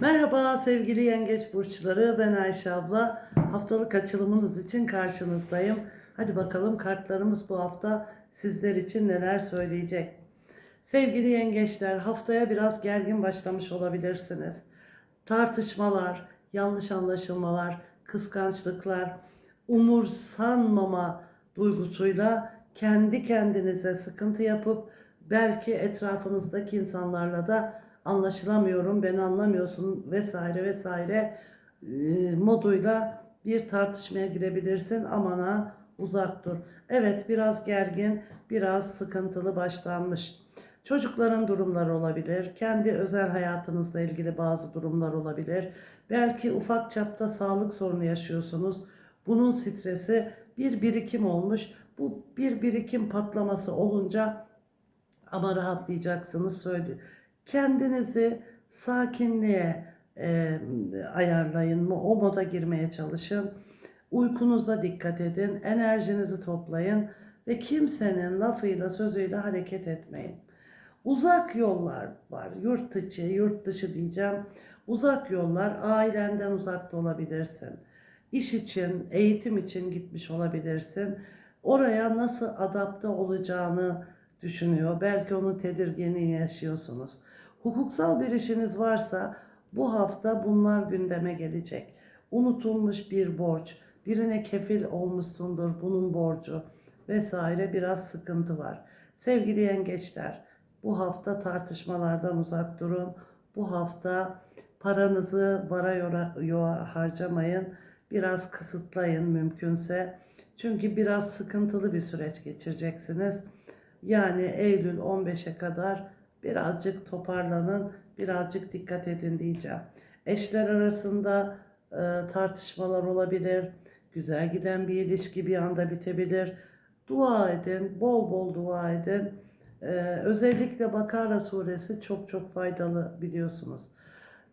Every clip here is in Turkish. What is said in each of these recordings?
Merhaba sevgili yengeç burçları ben Ayşe abla haftalık açılımınız için karşınızdayım. Hadi bakalım kartlarımız bu hafta sizler için neler söyleyecek. Sevgili yengeçler haftaya biraz gergin başlamış olabilirsiniz. Tartışmalar, yanlış anlaşılmalar, kıskançlıklar, umursanmama duygusuyla kendi kendinize sıkıntı yapıp belki etrafınızdaki insanlarla da anlaşılamıyorum, beni anlamıyorsun vesaire vesaire moduyla bir tartışmaya girebilirsin. Aman ha uzak dur. Evet biraz gergin, biraz sıkıntılı başlanmış. Çocukların durumları olabilir. Kendi özel hayatınızla ilgili bazı durumlar olabilir. Belki ufak çapta sağlık sorunu yaşıyorsunuz. Bunun stresi bir birikim olmuş. Bu bir birikim patlaması olunca ama rahatlayacaksınız söyle. Kendinizi sakinliğe e, ayarlayın? O moda girmeye çalışın. Uykunuza dikkat edin. Enerjinizi toplayın ve kimsenin lafıyla sözüyle hareket etmeyin. Uzak yollar var. Yurt içi, yurt dışı diyeceğim. Uzak yollar ailenden uzakta olabilirsin. İş için, eğitim için gitmiş olabilirsin. Oraya nasıl adapte olacağını düşünüyor. Belki onun tedirginliğini yaşıyorsunuz. Hukuksal bir işiniz varsa bu hafta bunlar gündeme gelecek. Unutulmuş bir borç, birine kefil olmuşsundur bunun borcu vesaire biraz sıkıntı var. Sevgili yengeçler, bu hafta tartışmalardan uzak durun. Bu hafta paranızı vara yora, yoğa harcamayın. Biraz kısıtlayın mümkünse. Çünkü biraz sıkıntılı bir süreç geçireceksiniz. Yani Eylül 15'e kadar birazcık toparlanın, birazcık dikkat edin diyeceğim. Eşler arasında e, tartışmalar olabilir. Güzel giden bir ilişki bir anda bitebilir. Dua edin, bol bol dua edin. Ee, özellikle Bakara suresi çok çok faydalı biliyorsunuz.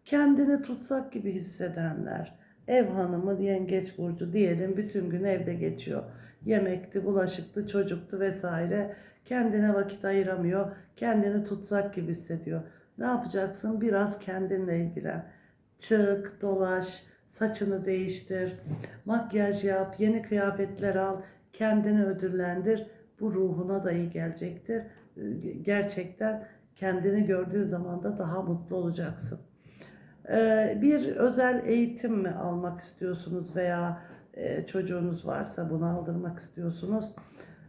Kendini tutsak gibi hissedenler, ev hanımı, yengeç burcu diyelim bütün gün evde geçiyor. Yemekti, bulaşıktı, çocuktu vesaire. Kendine vakit ayıramıyor, kendini tutsak gibi hissediyor. Ne yapacaksın? Biraz kendinle ilgilen. Çık, dolaş, saçını değiştir, makyaj yap, yeni kıyafetler al, kendini ödüllendir. Bu ruhuna da iyi gelecektir. Gerçekten kendini gördüğün zaman da daha mutlu olacaksın. Ee, Bir özel eğitim mi almak istiyorsunuz veya e, çocuğunuz varsa bunu aldırmak istiyorsunuz.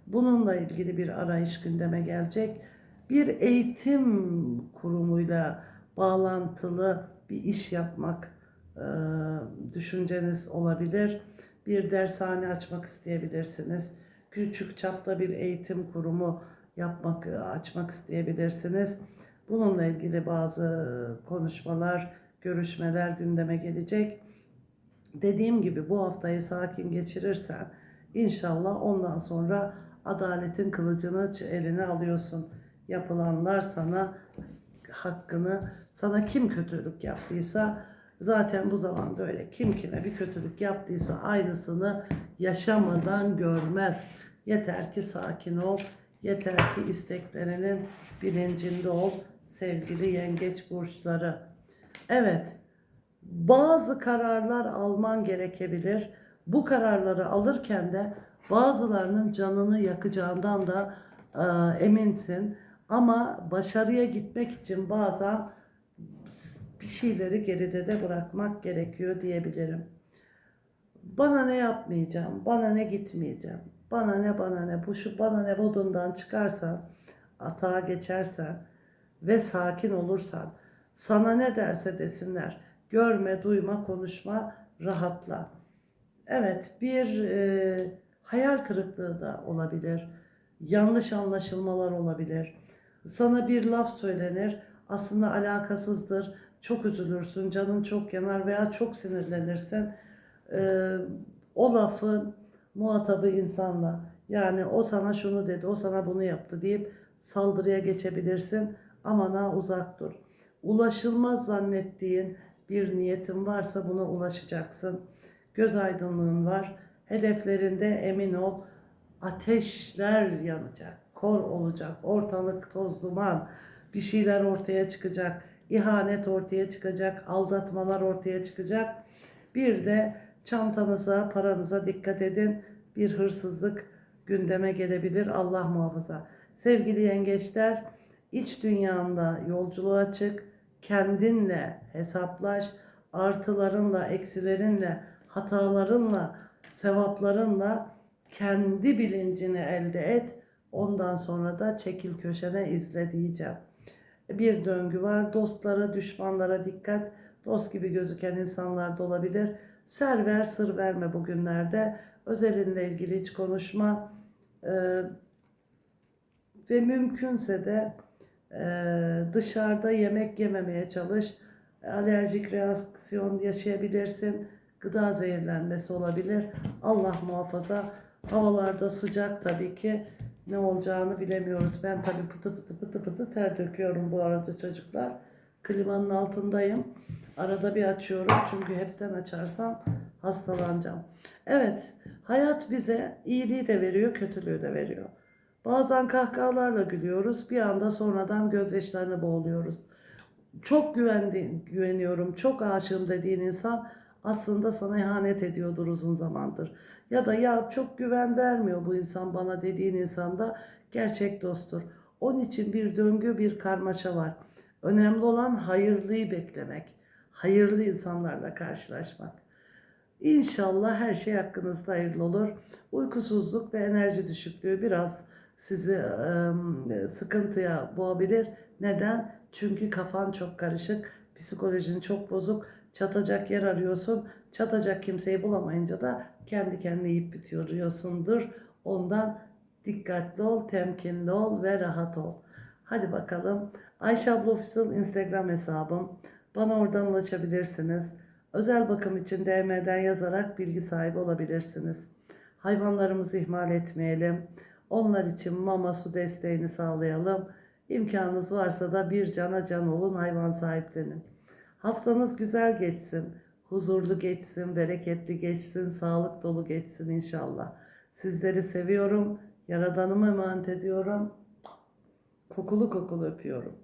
Bununla ilgili bir arayış gündeme gelecek. Bir eğitim kurumuyla bağlantılı bir iş yapmak e, düşünceniz olabilir. Bir dershane açmak isteyebilirsiniz. Küçük çapta bir eğitim kurumu yapmak, açmak isteyebilirsiniz. Bununla ilgili bazı konuşmalar, görüşmeler gündeme gelecek. Dediğim gibi bu haftayı sakin geçirirsen inşallah ondan sonra adaletin kılıcını eline alıyorsun. Yapılanlar sana hakkını, sana kim kötülük yaptıysa zaten bu zamanda öyle. Kim kime bir kötülük yaptıysa aynısını yaşamadan görmez. Yeter ki sakin ol. Yeter ki isteklerinin bilincinde ol sevgili yengeç burçları. Evet, bazı kararlar alman gerekebilir. Bu kararları alırken de bazılarının canını yakacağından da e, eminsin. Ama başarıya gitmek için bazen bir şeyleri geride de bırakmak gerekiyor diyebilirim. Bana ne yapmayacağım, bana ne gitmeyeceğim, bana ne bana ne bu şu bana ne modundan çıkarsan, atağa geçersen ve sakin olursan, sana ne derse desinler, görme, duyma, konuşma, rahatla. Evet, bir e, hayal kırıklığı da olabilir, yanlış anlaşılmalar olabilir. Sana bir laf söylenir, aslında alakasızdır, çok üzülürsün, canın çok yanar veya çok sinirlenirsin. Ee, o lafın muhatabı insanla. Yani o sana şunu dedi, o sana bunu yaptı deyip saldırıya geçebilirsin. Aman ha uzak dur. Ulaşılmaz zannettiğin bir niyetin varsa buna ulaşacaksın. Göz aydınlığın var. Hedeflerinde emin ol. Ateşler yanacak. Kor olacak. Ortalık toz duman. Bir şeyler ortaya çıkacak. ihanet ortaya çıkacak, aldatmalar ortaya çıkacak. Bir de çantanıza, paranıza dikkat edin. Bir hırsızlık gündeme gelebilir. Allah muhafaza. Sevgili yengeçler, iç dünyanda yolculuğa çık. Kendinle hesaplaş. Artılarınla, eksilerinle, hatalarınla, sevaplarınla kendi bilincini elde et. Ondan sonra da çekil köşene izle diyeceğim. Bir döngü var. Dostlara, düşmanlara dikkat. Dost gibi gözüken insanlar da olabilir. Ser ver, sır verme bugünlerde. Özelinle ilgili hiç konuşma. Ee, ve mümkünse de dışarıda yemek yememeye çalış. Alerjik reaksiyon yaşayabilirsin. Gıda zehirlenmesi olabilir. Allah muhafaza. Havalarda sıcak tabii ki. Ne olacağını bilemiyoruz. Ben tabii pıtı pıtı pıtı pıtı ter döküyorum bu arada çocuklar. Klimanın altındayım. Arada bir açıyorum çünkü hepten açarsam hastalanacağım. Evet, hayat bize iyiliği de veriyor, kötülüğü de veriyor. Bazen kahkahalarla gülüyoruz, bir anda sonradan gözyaşlarına boğuluyoruz. Çok güvendi, güveniyorum, çok aşığım dediğin insan aslında sana ihanet ediyordur uzun zamandır. Ya da ya çok güven vermiyor bu insan bana dediğin insan da gerçek dosttur. Onun için bir döngü, bir karmaşa var. Önemli olan hayırlıyı beklemek. Hayırlı insanlarla karşılaşmak. İnşallah her şey hakkınızda hayırlı olur. Uykusuzluk ve enerji düşüklüğü biraz sizi sıkıntıya boğabilir. Neden? Çünkü kafan çok karışık, psikolojin çok bozuk, çatacak yer arıyorsun. Çatacak kimseyi bulamayınca da kendi kendine yiyip bitiriyorsundur. Ondan dikkatli ol, temkinli ol ve rahat ol. Hadi bakalım. Ayşe abla Official Instagram hesabım. Bana oradan ulaşabilirsiniz. Özel bakım için DM'den yazarak bilgi sahibi olabilirsiniz. Hayvanlarımızı ihmal etmeyelim. Onlar için mama su desteğini sağlayalım. İmkanınız varsa da bir cana can olun, hayvan sahiplenin. Haftanız güzel geçsin, huzurlu geçsin, bereketli geçsin, sağlık dolu geçsin inşallah. Sizleri seviyorum, Yaradanıma emanet ediyorum. Kokulu kokulu öpüyorum.